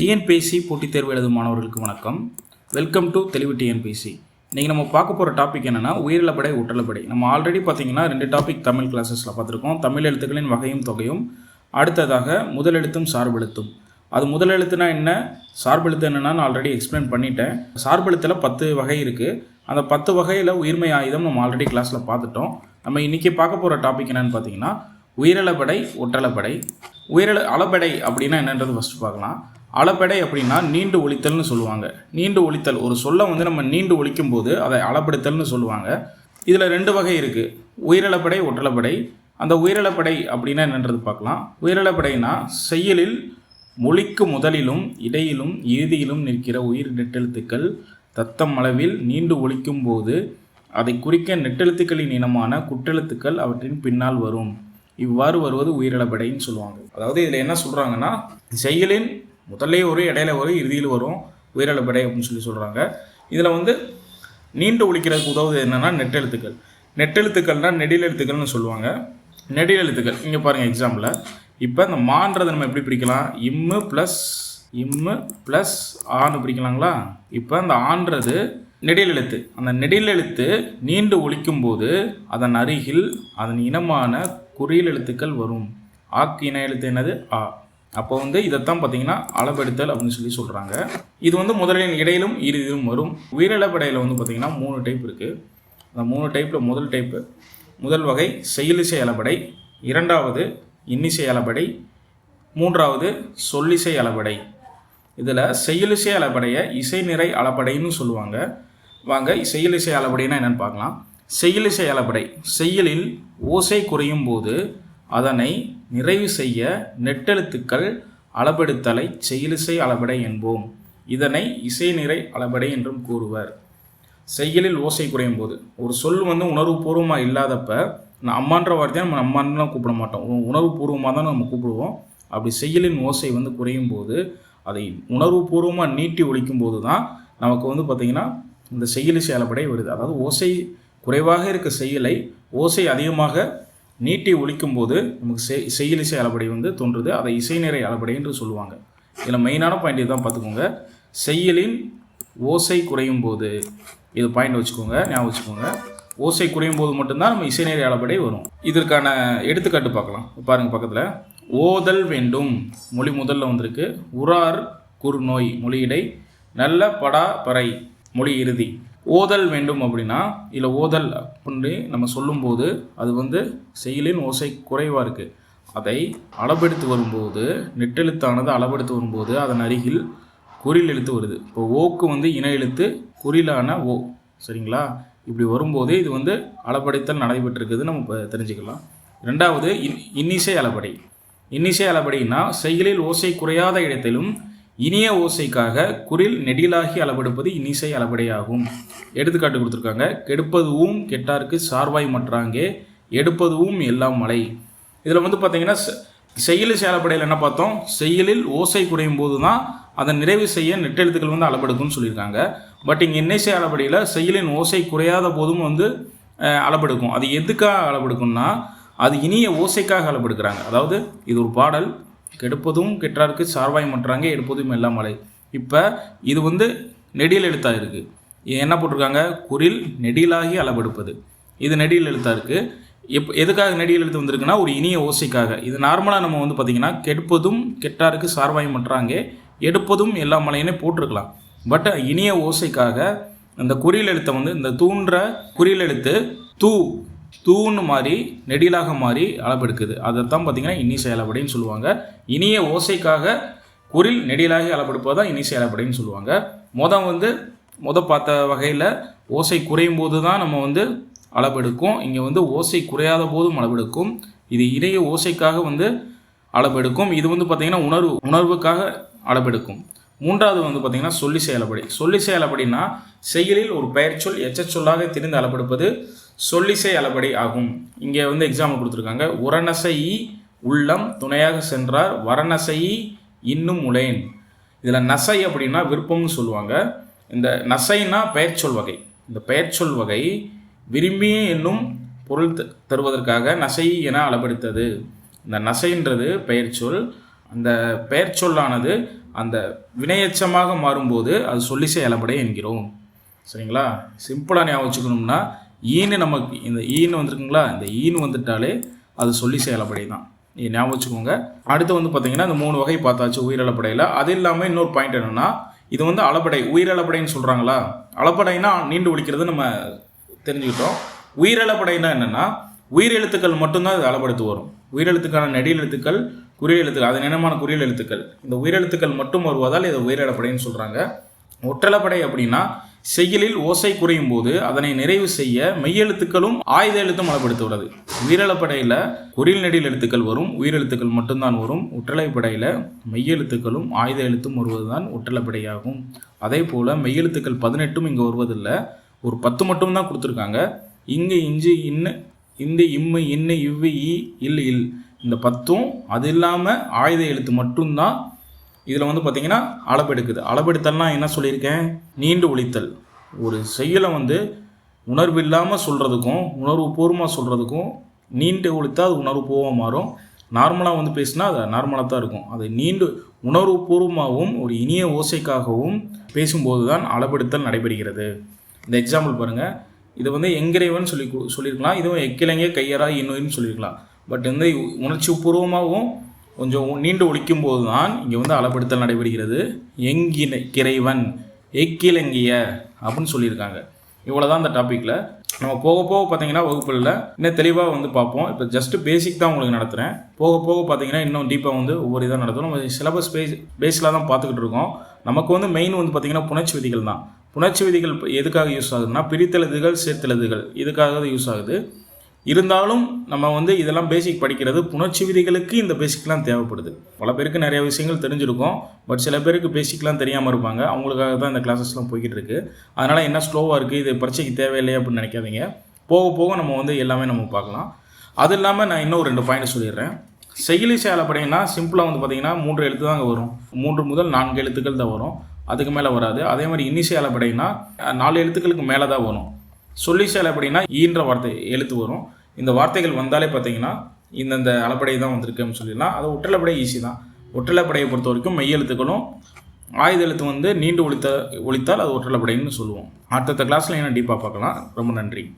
TNPSC போட்டித் தேர்வு எழுதும் மாணவர்களுக்கு வணக்கம். வெல்கம் டு தெளிவு டிஎன்பிஎஸ்சி. இன்றைக்கி நம்ம பார்க்க போகிற டாபிக் என்னென்னா உயிரிழப்படை ஒற்றலப்படை நம்ம ஆல்ரெடி பார்த்தீங்கன்னா ரெண்டு டாபிக் தமிழ் கிளாஸஸில் பார்த்துருக்கோம். தமிழ் எழுத்துக்களின் வகையும் தொகையும் அடுத்ததாக முதலெழுத்தும் சார்பெழுத்தும் அது முதலெழுத்துனா என்ன? சார்பெழுத்து என்னென்னு ஆல்ரெடி எக்ஸ்பிளைன் பண்ணிட்டேன். சார்பெழுத்தில் பத்து வகை இருக்குது அந்த பத்து வகையில் உயிர்மை ஆயுதம் நம்ம ஆல்ரெடி கிளாஸில் பார்த்துட்டோம். நம்ம இன்றைக்கி பார்க்க போகிற டாபிக் என்னென்னு பார்த்தீங்கன்னா உயிரிழப்படை ஒற்றலப்படை உயிரிழ அளபடை அப்படின்னா என்னன்றது ஃபஸ்ட்டு பார்க்கலாம். அளபடை அப்படின்னா நீண்டு ஒழித்தல்னு சொல்லுவாங்க. நீண்டு ஒழித்தல் ஒரு சொல்லை வந்து நம்ம நீண்டு ஒழிக்கும் போது அதை அளப்படுத்தல்னு சொல்லுவாங்க. இதில் ரெண்டு வகை இருக்குது உயிரிழப்படை ஒற்றலப்படை. அந்த உயிரிழப்படை அப்படின்னா என்னன்றது பார்க்கலாம். உயிரிழப்படைனா செய்யலில் மொழிக்கு முதலிலும் இடையிலும் இறுதியிலும் நிற்கிற உயிர் நெட்டெழுத்துக்கள் தத்தம் அளவில் நீண்டு ஒழிக்கும் போது அதை குறிக்க நெட்டெழுத்துக்களின் இனமான குற்றெழுத்துக்கள் அவற்றின் பின்னால் வரும். இவ்வாறு வருவது உயிரிழப்படைன்னு சொல்லுவாங்க. அதாவது இதில் என்ன சொல்கிறாங்கன்னா செயலின் முதல்லே ஒரு இடையில வரும் இறுதியில் வரும். உயிரிழப்படை அப்படின்னு சொல்லி சொல்கிறாங்க இதில் வந்து நீண்டு ஒழிக்கிறதுக்கு உதவுது என்னென்னா நெட்டெழுத்துக்கள் நெட்டெழுத்துக்கள்னால் நெடில் எழுத்துக்கள்னு சொல்லுவாங்க. நெடில் எழுத்துக்கள். இங்கே பாருங்கள் எக்ஸாம்பிளில் இப்போ இந்த மான்றதை நம்ம எப்படி பிரிக்கலாம்? இம்மு ப்ளஸ் இம்மு ப்ளஸ் ஆன்னு பிரிக்கலாங்களா? இப்போ அந்த ஆன்றது நெடில் எழுத்து. அந்த நெடில் எழுத்து நீண்டு ஒழிக்கும் போது அதன் அருகில் அதன் இனமான குறியில் எழுத்துக்கள் வரும். ஆக்கு இன எழுத்து என்னது? ஆ. அப்போ வந்து இதைத்தான் பார்த்தீங்கன்னா அளவெடுத்தல் அப்படின்னு சொல்லி சொல்கிறாங்க இது வந்து முதலின் இடையிலும் இறுதியிலும் வரும். உயிரிழப்படையில் வந்து பார்த்தீங்கன்னா மூணு டைப் இருக்குது அந்த மூணு டைப்பில் முதல் டைப்பு முதல் வகை செயலிசை அளபடை இரண்டாவது இன்னிசை அளபடை மூன்றாவது சொல்லிசை அளபடை. இதில் செயலிசை அளபடையை இசை நிறை அளபடைன்னு சொல்லுவாங்க. வாங்க செயலிசை அளபடைனா என்னென்னு பார்க்கலாம். செயலிசை அளபடை செயலில் ஓசை குறையும் போது அதனை நிறைவு செய்ய நெட்டெழுத்துக்கள் அளபெடுத்தலை செயலிசை அளபடை என்போம். இதனை இசை நிறை அளபடை என்றும் கூறுவர். செய்யலில் ஓசை குறையும் போது ஒரு சொல் வந்து உணர்வுபூர்வமாக இல்லாதப்ப நான் அம்மான்ற வார்த்தையை நம்ம அம்மான்லாம் கூப்பிட மாட்டோம். உ- உணர்வுபூர்வமாக தான் நம்ம கூப்பிடுவோம். அப்படி செய்யலின் ஓசை வந்து குறையும் போது அதை உணர்வுபூர்வமாக நீட்டி ஒழிக்கும் போது தான் நமக்கு வந்து பார்த்திங்கன்னா இந்த செயலிசை அளபடை வருது. அதாவது ஓசை குறைவாக இருக்க செய்யலை ஓசை அதிகமாக நீட்டி ஒழிக்கும் போது நமக்கு செய் செய்யலிசை அளபடி வந்து தோன்றுது. அதை இசைநிறை அளபடி என்று சொல்லுவாங்க. இதில் மெயினான பாயிண்ட் இதுதான் பார்த்துக்கோங்க. செய்யலின் ஓசை குறையும் போது இது பாயிண்ட் வச்சுக்கோங்க ஞாபகம் வச்சுக்கோங்க. ஓசை குறையும் போது மட்டும்தான் நம்ம இசைநேரி அளபடி வரும். இதற்கான எடுத்துக்காட்டு பார்க்கலாம். பாருங்கள் பக்கத்தில். ஓதல் வேண்டும். மொழி முதல்ல வந்திருக்கு. உரார் குறுநோய் மொழியிடை நல்ல படா பறை மொழி இறுதி. ஓதல் வேண்டும் அப்படின்னா இதில் ஓதல் அப்படின்னு நம்ம சொல்லும்போது அது வந்து செயலின் ஓசை குறைவாக இருக்குது அதை அளபெடுத்து வரும்போது நெட்டெழுத்தானது அளபெடுத்து வரும்போது அதன் அருகில் குறில் எழுத்து வருது. இப்போ ஓக்கு வந்து இன எழுத்து குறிலான ஓ. சரிங்களா? இப்படி வரும்போது இது வந்து அளபடைத்தல் நடைபெற்றிருக்குது நம்ம இப்போ தெரிஞ்சுக்கலாம். ரெண்டாவது இன் இன்னிசை அளபடை இன்னிசை அளபடினா செயலில் ஓசை குறையாத இடத்திலும் இனிய ஓசைக்காக குரில் நெடிலாகி அளபெடுப்பது இனிசை அளவடையாகும் எடுத்துக்காட்டு கொடுத்துருக்காங்க. கெடுப்பதுவும் கெட்டார்க்கு சார்வாய் மற்றாங்கே எடுப்பதுவும் எல்லாம் மலை. இதில் வந்து பார்த்தீங்கன்னா செயலில் செயலப்படையில் என்ன பார்த்தோம்? செயலில் ஓசை குறையும் போது தான் அதை நிறைவு செய்ய நெட்டெழுத்துக்கள் வந்து அளபெடுக்கும்னு சொல்லியிருக்காங்க. பட் இங்கே இன்னிசை அளபடியில் செயலின் ஓசை குறையாத போதும் வந்து அளபெடுக்கும். அது எதுக்காக அளபெடுக்கும்னா அது இனிய ஓசைக்காக அளபெடுக்கிறாங்க. அதாவது இது ஒரு பாடல். கெடுப்பதும் கெட்டாருக்கு சார்வாய் மற்றாங்க எடுப்பதும் எல்லாம் மலை இப்போ இது வந்து நெடியில் எழுத்தாக இருக்குது என்ன போட்டிருக்காங்க? குரில் நெடிலாகி அளவெடுப்பது. இது நெடியில் எழுத்தாக இருக்குது எப் எதுக்காக நெடியில் எழுத்து வந்திருக்குன்னா ஒரு இனிய ஓசைக்காக. இது நார்மலாக நம்ம வந்து பார்த்திங்கன்னா கெடுப்பதும் கெட்டாருக்கு சார்வாய் மற்றாங்க எடுப்பதும் எல்லா மலையினே போட்டிருக்கலாம். பட் இனிய ஓசைக்காக அந்த குறியில் எழுத்தை வந்து இந்த தூன்ற குறியில் எழுத்து தூ தூன்னு மாதிரி நெடிலாக மாறி அளபெடுக்குது அதைத்தான் பார்த்தீங்கன்னா இன்னிசை அளபடின்னு சொல்லுவாங்க. இனிய ஓசைக்காக குரில் நெடிலாகி அளபெடுப்பது தான் இனிசை அளபடின்னு சொல்லுவாங்க. மொதல் வந்து முத பார்த்த வகையில் ஓசை குறையும் போது தான் நம்ம வந்து அளபெடுக்கும் இங்கே வந்து ஓசை குறையாத போதும் அளபெடுக்கும் இது இணைய ஓசைக்காக வந்து அளபெடுக்கும் இது வந்து பார்த்திங்கன்னா உணர்வு உணர்வுக்காக அளபெடுக்கும் மூன்றாவது வந்து பார்த்திங்கன்னா சொல்லி செயலப்படி. சொல்லி செயலப்படின்னா செயலில் ஒரு பெயர்ச்சொல் எச்சச்சொல்லாக எச்சச் திரிந்து அளபெடுப்பது சொல்லிசை அளபடி ஆகும். இங்கே வந்து எக்ஸாம்பிள் கொடுத்துருக்காங்க. உரநசை உள்ளம் துணையாக சென்றார். வரநசை இன்னும் உலேன். இதில் நசை அப்படின்னா விருப்பம்னு சொல்லுவாங்க. இந்த நசைனா பெயர்ச்சொல் வகை. இந்த பெயர்ச்சொல் வகை விரும்பி என்னும் பொருள் த- தருவதற்காக நசை என அளபெடுத்தது இந்த நசைன்றது பெயர்ச்சொல் அந்த பெயர்ச்சொல்லானது அந்த வினையெச்சமாக மாறும்போது அது சொல்லிசை அளபடை என்கிறோம். சரிங்களா? சிம்பிளாக ஞாபகம் வச்சுக்கணும்னா ஈன்னு நமக்கு இந்த ஈன்னு வந்திருக்குங்களா? இந்த ஈன்னு வந்துட்டாலே அது சொல்லி செயலப்படை தான். நீங்கள் ஞாபகம் வச்சுக்கோங்க. அடுத்து வந்து பார்த்தீங்கன்னா இந்த மூணு வகை பார்த்தாச்சு உயிரிழப்படையில். அது இல்லாமல் இன்னொரு பாயிண்ட் என்னென்னா இது வந்து அளப்படை. உயிரிழப்படைன்னு சொல்கிறாங்களா அளப்படைனா நீண்டு ஒழிக்கிறது நம்ம தெரிஞ்சுக்கிட்டோம். உயிரிழப்படைனா என்னென்னா உயிரெழுத்துக்கள் மட்டும்தான் இது அளப்படுத்து வரும். உயிரெழுத்துக்கான நெடில் எழுத்துக்கள் குறியல் எழுத்துக்கள் அது நினைமான குறியல் எழுத்துக்கள். இந்த உயிரெழுத்துக்கள் மட்டும் வருவதால் இதை உயிரிழப்படைன்னு சொல்கிறாங்க ஒற்றலப்படை அப்படின்னா செய்யலில் ஓசை குறையும் போது அதனை நிறைவு செய்ய மெய்யெழுத்துக்களும் ஆயுத எழுத்தும் அளப்படுத்துகிறது உயிரிழப்படையில் குறில் நெடில் எழுத்துக்கள் வரும் உயிரெழுத்துக்கள் மட்டும்தான் வரும். ஒற்றலைப்படையில் மெய்யெழுத்துக்களும் ஆயுத எழுத்தும் வருவதுதான் ஒற்றலைப்படையாகும். அதே போல் மெய்யெழுத்துக்கள் பதினெட்டும் இங்கே வருவதில்லை ஒரு பத்து மட்டும் தான் கொடுத்துருக்காங்க. இங்கு இஞ்சி இன்னு இந்த இம்மு இன்னு இவ்வு இ இல் இல். இந்த பத்தும் அது இல்லாமல் ஆயுத எழுத்து மட்டும்தான் இதில் வந்து பார்த்திங்கன்னா அளபெடுக்குது அளபெடுத்தல்னா என்ன சொல்லியிருக்கேன்? நீண்டு ஒழித்தல். ஒரு செயலை வந்து உணர்வு இல்லாமல் சொல்கிறதுக்கும் உணர்வு பூர்வமாக சொல்கிறதுக்கும் நீண்டு ஒழித்தா அது உணர்வு பூர்வமாக மாறும். நார்மலாக வந்து பேசினா அது நார்மலாக தான் இருக்கும். அது நீண்டு உணர்வு பூர்வமாகவும் ஒரு இனிய ஓசைக்காகவும் பேசும்போது தான் அளபெடுத்தல் நடைபெறுகிறது. இந்த எக்ஸாம்பிள் பாருங்கள் இது வந்து எங்கிறைவன் சொல்லி கு- சொல்லியிருக்கலாம். இதுவும் எக்கிழங்கே கையரா இன்னொன்னு சொல்லியிருக்கலாம். பட் வந்து உணர்ச்சி பூர்வமாகவும் கொஞ்சம் நீண்டு ஒழிக்கும் போது தான் இங்கே வந்து அளபடுத்தல் நடைபெறுகிறது. எங்கின கிரைவன் எக்கிலங்கிய அப்படின்னு சொல்லியிருக்காங்க. இவ்வளோ தான் அந்த டாப்பிக்கில் நம்ம போக போக பார்த்தீங்கன்னா வகுப்புகளில் இன்னும் தெளிவாக வந்து பார்ப்போம். இப்போ ஜஸ்ட் பேசிக் தான் உங்களுக்கு நடத்துகிறேன் போக போக பார்த்தீங்கன்னா இன்னும் டீப்பாக வந்து ஒவ்வொரு இதாக நடத்தும் நம்ம சிலபஸ் பேஸ் பேஸில் தான் பார்த்துக்கிட்டு இருக்கோம். நமக்கு வந்து மெயின் வந்து பார்த்திங்கன்னா புணர்ச்சி விதிகள் தான். புணர்ச்சி விதிகள் எதுக்காக யூஸ் ஆகுதுன்னா பிரித்தெழுதுகள் சேர்த்தெழுதுகள் இதுக்காக தான் யூஸ் ஆகுது. இருந்தாலும் நம்ம வந்து இதெல்லாம் பேசிக் படிக்கிறது புணர்ச்சி விதிகளுக்கு இந்த பேசிக்லாம் தேவைப்படுது. பல பேருக்கு நிறைய விஷயங்கள் தெரிஞ்சிருக்கும் பட் சில பேருக்கு பேசிக்லாம் தெரியாமல் இருப்பாங்க. அவங்களுக்காக தான் இந்த கிளாஸஸ்லாம் போய்கிட்டு இருக்கு. அதனால் என்ன ஸ்லோவாக இருக்குது இது பரீட்சைக்கு தேவையில்லையே அப்படின்னு நினைக்காதீங்க. போக போக நம்ம வந்து எல்லாமே நம்ம பார்க்கலாம். அது இல்லாமல் நான் இன்னும் ரெண்டு பாயிண்ட் சொல்லிடுறேன். செயலி செயலப்படைனா சிம்பிளாக வந்து பார்த்தீங்கன்னா மூன்று எழுத்து தாங்க வரும். மூன்று முதல் நான்கு எழுத்துக்கள் தான் வரும். அதுக்கு மேலே வராது. அதே மாதிரி இன்னி செயலப்படைனா நாலு எழுத்துக்களுக்கு மேலே தான் வரும். சொல்லி அப்படின்னா ஈன்ற வார்த்தை எழுத்து வரும். இந்த வார்த்தைகள் வந்தாலே பார்த்தீங்கன்னா இந்தந்த அளப்படை தான் வந்திருக்குன்னு சொல்லிடலாம். அது ஒற்றலப்படை ஈஸி தான். ஒற்றலப்படையை பொறுத்த வரைக்கும் மெய்யெழுத்துக்களும் ஆயுத எழுத்து வந்து நீண்டு ஒழித்த ஒழித்தால் அது ஒற்றலப்படைன்னு சொல்லுவோம். அடுத்தடுத்த கிளாஸில் என்ன டீப்பாக பார்க்கலாம். ரொம்ப நன்றி.